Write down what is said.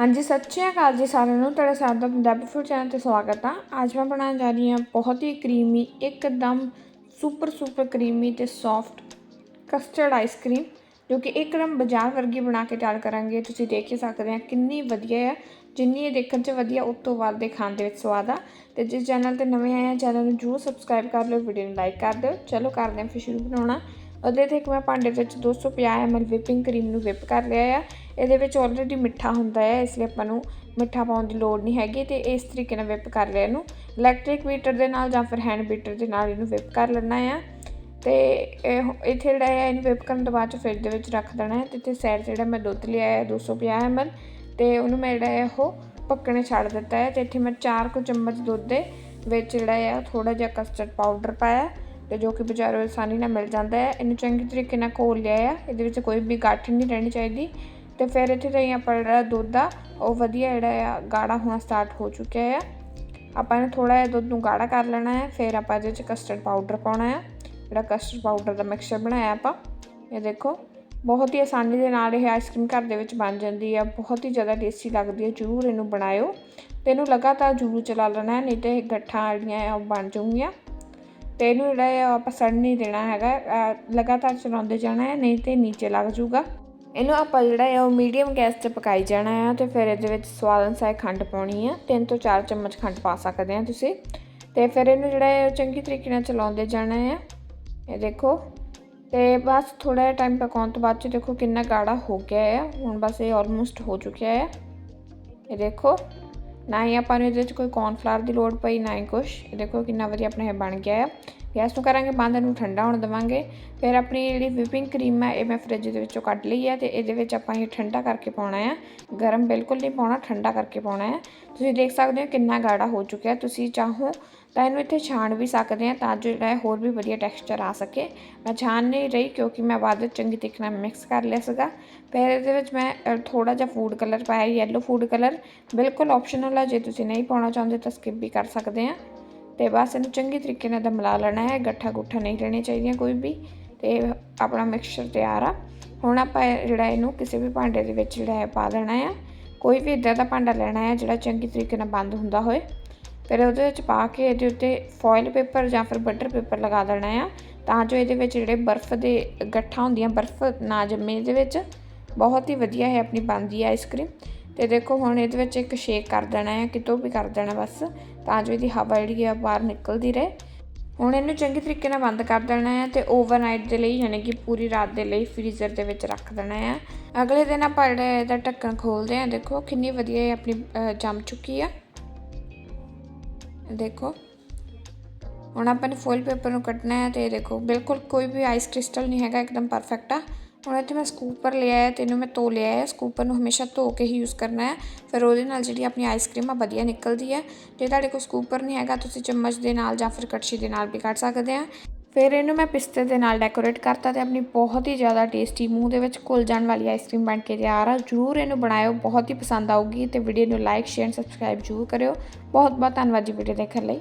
ਹਾਂਜੀ, ਸਤਿ ਸ਼੍ਰੀ ਅਕਾਲ ਜੀ ਸਾਰਿਆਂ ਨੂੰ। ਤੁਹਾਡਾ ਸਾਡਾ ਦਾ ਪੰਜਾਬੀ ਫੂਡ ਚੈਨਲ ਤੇ ਸਵਾਗਤ ਆ। ਅੱਜ ਮੈਂ ਬਣਾਉਣ ਜਾ ਰਹੀ ਹਾਂ ਬਹੁਤ ਹੀ ਕਰੀਮੀ, ਇੱਕਦਮ ਸੁਪਰ ਸੁਪਰ ਕਰੀਮੀ ਤੇ ਸੌਫਟ ਕਸਟਰਡ ਆਈਸਕ੍ਰੀਮ ਜੋ ਕਿ ਇੱਕਦਮ ਬਾਜ਼ਾਰ ਵਰਗੀ ਬਣਾ ਕੇ ਤਿਆਰ ਕਰਾਂਗੇ। ਤੁਸੀਂ ਦੇਖ ਹੀ ਸਕਦੇ ਆ ਕਿੰਨੀ ਵਧੀਆ ਹੈ ਜਿੰਨੀ ਇਹ ਦੇਖਣ 'ਚ ਵਧੀਆ, ਉਸ ਤੋਂ ਬਾਅਦ ਦੇ ਖਾਣ ਦੇ ਵਿੱਚ ਸਵਾਦ ਆ। ਤੇ ਜਿਸ ਚੈਨਲ ਤੇ ਨਵੇਂ ਆਏ ਆ ਚੈਨਲ ਨੂੰ ਜਰੂਰ ਸਬਸਕ੍ਰਾਈਬ ਕਰ ਲਿਓ ਵੀਡੀਓ ਨੂੰ ਲਾਈਕ ਕਰ ਦਿਓ। ਚਲੋ, ਕਰਦੇ ਹਾਂ ਫਿਰ ਸ਼ੁਰੂ ਬਣਾਉਣਾ। ਉਹਦੇ ਤੇ ਇੱਕ ਮੈਂ ਭਾਂਡੇ ਵਿੱਚ 250 ml ਵਿਪਿੰਗ ਕਰੀਮ ਨੂੰ ਵਿਪ ਕਰ ਲਿਆ ਆ। ਇਹਦੇ ਵਿੱਚ ਆਲਰੇਡੀ ਮਿੱਠਾ ਹੁੰਦਾ ਹੈ ਇਸ ਲਈ ਆਪਾਂ ਨੂੰ ਮਿੱਠਾ ਪਾਉਣ ਦੀ ਲੋੜ ਨਹੀਂ ਹੈਗੀ ਤੇ ਇਸ ਤਰੀਕੇ ਨਾਲ ਵਿਪ ਕਰ ਲਿਆ ਇਹਨੂੰ। ਇਲੈਕਟ੍ਰਿਕ ਬੀਟਰ ਦੇ ਨਾਲ ਜਾਂ ਫਿਰ ਹੈਂਡ ਬੀਟਰ ਦੇ ਨਾਲ ਇਹਨੂੰ ਵਿਪ ਕਰ ਲੈਣਾ ਆ। ਤੇ ਇਹ ਇੱਥੇ ਜਿਹੜਾ ਹੈ ਇਹਨੂੰ ਵਿਪ ਕਰਨ ਤੋਂ ਬਾਅਦ ਚ ਫ੍ਰਿਜ ਦੇ ਵਿੱਚ ਰੱਖ ਦੇਣਾ ਹੈ ਤੇ ਇੱਥੇ ਸਾਈਡ ਜਿਹੜਾ ਮੈਂ ਦੁੱਧ ਲਿਆ ਹੈ 250 ml ਤੇ ਉਹਨੂੰ ਮੈਂ ਜਿਹੜਾ ਹੈ ਉਹ ਪੱਕਣੇ ਛੱਡ ਦਿੱਤਾ ਹੈ ਤੇ ਇੱਥੇ ਮੈਂ 4 ਕੁ ਚਮਚ ਦੁੱਧ ਦੇ ਵਿੱਚ ਜਿਹੜਾ ਹੈ ਥੋੜਾ ਜਿਹਾ ਕਸਟਰਡ ਪਾਊਡਰ ਪਾਇਆ। ਤੇ ਜੋ ਕਿ ਬਾਜ਼ਾਰੋਂ ਆਸਾਨੀ ਨਾਲ ਮਿਲ ਜਾਂਦਾ ਹੈ। ਇਹਨੂੰ ਚੰਗੀ ਤਰੀਕੇ ਨਾਲ ਘੋਲ ਲਿਆ ਆ ਇਹਦੇ ਵਿੱਚ ਕੋਈ ਵੀ ਗੱਠ ਨਹੀਂ ਰਹਿਣੀ ਚਾਹੀਦੀ। ਤੇ ਫਿਰ ਇੱਥੇ ਤਾਂ ਆਪਾਂ ਜਿਹੜਾ ਦੁੱਧ ਆ। ਉਹ ਵਧੀਆ ਜਿਹੜਾ ਆ, ਗਾੜਾ ਹੋਣਾ ਸਟਾਰਟ ਹੋ ਚੁੱਕਿਆ ਆ। ਆਪਾਂ ਇਹਨੂੰ ਥੋੜਾ ਜਿਹਾ ਦੁੱਧ ਨੂੰ ਗਾੜਾ ਕਰ ਲੈਣਾ ਹੈ। ਫਿਰ ਆਪਾਂ ਇਹਦੇ ਵਿੱਚ ਕਸਟਰਡ ਪਾਊਡਰ ਪਾਉਣਾ ਹੈ ਜਿਹੜਾ ਕਸਟਰਡ ਪਾਊਡਰ ਦਾ ਮਿਕਸਚਰ ਬਣਾਇਆ ਆਪਾਂ। ਇਹ ਦੇਖੋ, ਬਹੁਤ ਹੀ ਆਸਾਨੀ ਦੇ ਨਾਲ ਇਹ ਆਈਸਕ੍ਰੀਮ ਘਰ ਦੇ ਵਿੱਚ ਬਣ ਜਾਂਦੀ ਹੈ ਬਹੁਤ ਹੀ ਜ਼ਿਆਦਾ ਟੇਸਟੀ ਲੱਗਦੀ ਹੈ ਜ਼ਰੂਰ ਇਹਨੂੰ ਬਣਾਇਓ। ਤੇ ਇਹਨੂੰ ਲਗਾਤਾਰ ਜ਼ਰੂਰ ਚਲਾ ਲੈਣਾ ਹੈ। ਨਹੀਂ ਤੇ ਇਹ ਗੱਠਾਂ ਜਿਹੜੀਆਂ ਆ, ਉਹ ਬਣ ਜਾਊਗੀਆਂ। ਤੇ ਇਹਨੂੰ ਜਿਹੜਾ ਹੈ ਆਪਾਂ ਸੜ ਨਹੀਂ ਦੇਣਾ ਹੈਗਾ ਲਗਾਤਾਰ ਚਲਾਉਂਦੇ ਜਾਣਾ ਹੈ, ਨਹੀਂ ਤੇ ਨੀਚੇ ਲੱਗ ਜਾਊਗਾ। ਇਹਨੂੰ ਆਪਾਂ ਜਿਹੜਾ ਹੈ ਉਹ ਮੀਡੀਅਮ ਗੈਸ ਤੇ ਪਕਾਈ ਜਾਣਾ ਹੈ ਤੇ ਫਿਰ ਇਹਦੇ ਵਿੱਚ ਸਵਾਦ ਅਨੁਸਾਰ ਖੰਡ ਪਾਉਣੀ ਹੈ। 3 ਤੋਂ 4 ਚਮਚ ਖੰਡ ਪਾ ਸਕਦੇ ਆ ਤੁਸੀਂ। ਤੇ ਫਿਰ ਇਹਨੂੰ ਜਿਹੜਾ ਹੈ ਉਹ ਚੰਗੀ ਤਰੀਕੇ ਨਾਲ ਚਲਾਉਂਦੇ ਜਾਣਾ ਹੈ। ਇਹ ਦੇਖੋ, ਤੇ ਬਸ ਥੋੜਾ ਜਿਹਾ ਟਾਈਮ ਪਕਾਉਣ ਤੋਂ ਬਾਅਦ ਚ ਦੇਖੋ ਕਿੰਨਾ ਗਾੜਾ ਹੋ ਗਿਆ ਹੈ। ਹੁਣ ਬਸ ਇਹ ਆਲਮੋਸਟ ਹੋ ਚੁੱਕਿਆ ਹੈ। ਇਹ ਦੇਖੋ ਨਾ ਹੀ ਆਪਾਂ ਨੂੰ ਇਹਦੇ ਵਿੱਚ ਕੋਈ ਕੌਰਨਫਲਾਵਰ ਦੀ ਲੋੜ ਪਈ, ਨਾ ਹੀ ਕੁਛ। ਇਹ ਦੇਖੋ ਕਿੰਨਾ ਵਧੀਆ ਆਪਣਾ ਇਹ ਬਣ ਗਿਆ ਹੈ ਗੈਸ ਨੂੰ ਕਰਾਂਗੇ ਬੰਦ, ਇਹਨੂੰ ਠੰਡਾ ਹੋਣ ਦੇਵਾਂਗੇ। ਫਿਰ ਆਪਣੀ ਜਿਹੜੀ ਵਿਪਿੰਗ ਕਰੀਮ ਹੈ ਇਹ ਮੈਂ ਫ੍ਰਿਜ ਦੇ ਵਿੱਚੋਂ ਕੱਢ ਲਈ ਹੈ ਤੇ ਇਹਦੇ ਵਿੱਚ ਆਪਾਂ ਇਹ ਠੰਡਾ ਕਰਕੇ ਪਾਉਣਾ ਹੈ ਗਰਮ ਬਿਲਕੁਲ ਨਹੀਂ ਪਾਉਣਾ, ਠੰਡਾ ਕਰਕੇ ਪਾਉਣਾ ਹੈ ਤੁਸੀਂ ਦੇਖ ਸਕਦੇ ਹੋ ਕਿੰਨਾ ਗਾੜਾ ਹੋ ਚੁੱਕਿਆ। ਤੁਸੀਂ ਚਾਹੋ ਤਾਂ ਇਹਨੂੰ ਇੱਥੇ ਛਾਣ ਵੀ ਸਕਦੇ ਆ ਤਾਂ ਜੋ ਜਿਹੜਾ ਹੈ ਹੋਰ ਵੀ ਵਧੀਆ ਟੈਕਸਚਰ ਆ ਸਕੇ। ਮੈਂ ਛਾਣ ਨਹੀਂ ਰਹੀ ਕਿਉਂਕਿ ਮੈਂ ਬਾਅਦ ਵਿੱਚ ਚੰਗੀ ਤਰੀਕੇ ਨਾਲ ਮਿਕਸ ਕਰ ਲਿਆ ਸੀਗਾ। ਫਿਰ ਇਹਦੇ ਵਿੱਚ ਮੈਂ ਥੋੜਾ ਜਿਹਾ ਫੂਡ ਕਲਰ ਪਾਇਆ ਯੈਲੋ ਫੂਡ ਕਲਰ ਬਿਲਕੁਲ ਆਪਸ਼ਨਲ ਹੈ ਜੇ ਤੁਸੀਂ ਨਹੀਂ ਪਾਉਣਾ ਚਾਹੁੰਦੇ ਤਾਂ ਸਕਿਪ ਵੀ ਕਰ ਸਕਦੇ ਆ ਤੇ ਬਸ ਇਹਨੂੰ ਚੰਗੀ ਤਰੀਕੇ ਨਾਲ ਦਮਲਾ ਲੈਣਾ ਹੈ, ਗੱਠਾ ਗੁੱਠਾ ਨਹੀਂ ਰਹਿਣੇ ਚਾਹੀਦੀਆਂ ਕੋਈ ਵੀ। ਤੇ ਆਪਣਾ ਮਿਕਸਚਰ ਤਿਆਰ ਆ। ਹੁਣ ਆਪਾਂ ਇਹ ਜਿਹੜਾ ਇਹਨੂੰ ਕਿਸੇ ਵੀ ਭਾਂਡੇ ਦੇ ਵਿੱਚ ਜਿਹੜਾ ਹੈ ਪਾ ਦੇਣਾ ਆ। ਕੋਈ ਵੀ ਇਦਾਂ ਦਾ ਭਾਂਡਾ ਲੈਣਾ ਹੈ ਜਿਹੜਾ ਚੰਗੀ ਤਰੀਕੇ ਨਾਲ ਬੰਦ ਹੁੰਦਾ ਹੋਏ। ਫਿਰ ਉਹਦੇ ਵਿੱਚ ਪਾ ਕੇ ਇਹਦੇ ਉੱਤੇ ਫੋਇਲ ਪੇਪਰ ਜਾਂ ਫਿਰ ਬਟਰ ਪੇਪਰ ਲਗਾ ਦੇਣਾ ਆ, ਤਾਂ ਜੋ ਇਹਦੇ ਵਿੱਚ ਜਿਹੜੇ ਬਰਫ਼ ਦੇ ਗੱਠਾਂ ਹੁੰਦੀਆਂ, ਬਰਫ਼ ਨਾ ਜੰਮੇ ਇਹਦੇ ਵਿੱਚ। ਬਹੁਤ ਹੀ ਵਧੀਆ ਹੈ ਆਪਣੀ ਬਣਦੀ ਆਈਸਕ੍ਰੀਮ ਤੇ ਦੇਖੋ ਹੁਣ ਇਹਦੇ ਵਿੱਚ ਇੱਕ ਸ਼ੇਕ ਕਰ ਦੇਣਾ ਹੈ ਕਿਤੋਂ ਵੀ ਕਰ ਦੇਣਾ ਬਸ, ਤਾਂ ਜੋ ਇਹਦੀ ਹਵਾ ਜਿਹੜੀ ਆ ਬਾਹਰ ਨਿਕਲਦੀ ਰਹੇ। ਹੁਣ ਇਹਨੂੰ ਚੰਗੇ ਤਰੀਕੇ ਨਾਲ ਬੰਦ ਕਰ ਦੇਣਾ ਹੈ ਤੇ ਓਵਰਨਾਈਟ ਦੇ ਲਈ, ਯਾਨੀ ਕਿ ਪੂਰੀ ਰਾਤ ਦੇ ਲਈ ਫ੍ਰੀਜ਼ਰ ਦੇ ਵਿੱਚ ਰੱਖ ਦੇਣਾ ਹੈ ਅਗਲੇ ਦਿਨ ਆਪਾਂ ਜਿਹੜਾ ਇਹਦਾ ਢੱਕਣ ਖੋਲਦੇ ਹਾਂ ਦੇਖੋ ਕਿੰਨੀ ਵਧੀਆ ਇਹ ਆਪਣੀ ਜੰਮ ਚੁੱਕੀ ਆ। ਦੇਖੋ। ਹੁਣ ਆਪਾਂ ਨੇ ਫੋਇਲ ਪੇਪਰ ਨੂੰ ਕੱਟਣਾ ਹੈ ਤੇ ਦੇਖੋ, ਬਿਲਕੁਲ ਕੋਈ ਵੀ ਆਈਸ ਕ੍ਰਿਸਟਲ ਨਹੀਂ ਹੈਗਾ, ਇੱਕਦਮ ਪਰਫੈਕਟ ਆ। ਹੁਣ ਇੱਥੇ ਮੈਂ ਸਕੂਪਰ ਲਿਆ ਹੈ ਤੇ ਇਹਨੂੰ ਮੈਂ ਧੋ ਲਿਆ ਹੈ। ਸਕੂਪਰ ਨੂੰ ਹਮੇਸ਼ਾ ਧੋ ਕੇ ਹੀ ਯੂਜ਼ ਕਰਨਾ ਹੈ। ਫਿਰ ਉਹਦੇ ਨਾਲ ਜਿਹੜੀ ਆਪਣੀ ਆਈਸਕ੍ਰੀਮ ਆ, ਵਧੀਆ ਨਿਕਲਦੀ ਹੈ। ਜੇ ਤੁਹਾਡੇ ਕੋਲ ਸਕੂਪਰ ਨਹੀਂ ਹੈਗਾ, ਤੁਸੀਂ ਚਮਚ ਦੇ ਨਾਲ ਜਾਂ ਫਿਰ ਕੜਛੀ ਦੇ ਨਾਲ ਵੀ ਕੱਟ ਸਕਦੇ ਆ। ਫਿਰ ਇਹਨੂੰ ਮੈਂ ਪਿਸਤੇ ਦੇ ਨਾਲ ਡੈਕੋਰੇਟ ਕਰਤਾ ਤੇ ਆਪਣੀ ਬਹੁਤ ਹੀ ਜ਼ਿਆਦਾ ਟੇਸਟੀ ਮੂੰਹ ਦੇ ਵਿੱਚ ਘੁਲ ਜਾਣ ਵਾਲੀ ਆਈਸਕ੍ਰੀਮ ਬਣ ਕੇ ਤਿਆਰ ਆ। ਜਰੂਰ ਇਹਨੂੰ ਬਣਾਇਓ, ਬਹੁਤ ਹੀ ਪਸੰਦ ਆਊਗੀ ਤੇ ਵੀਡੀਓ ਨੂੰ ਲਾਈਕ ਸ਼ੇਅਰ ਸਬਸਕ੍ਰਾਈਬ ਜਰੂਰ ਕਰਿਓ। ਬਹੁਤ ਬਹੁਤ ਧੰਨਵਾਦ ਜੀ ਵੀਡੀਓ ਦੇਖਣ ਲਈ।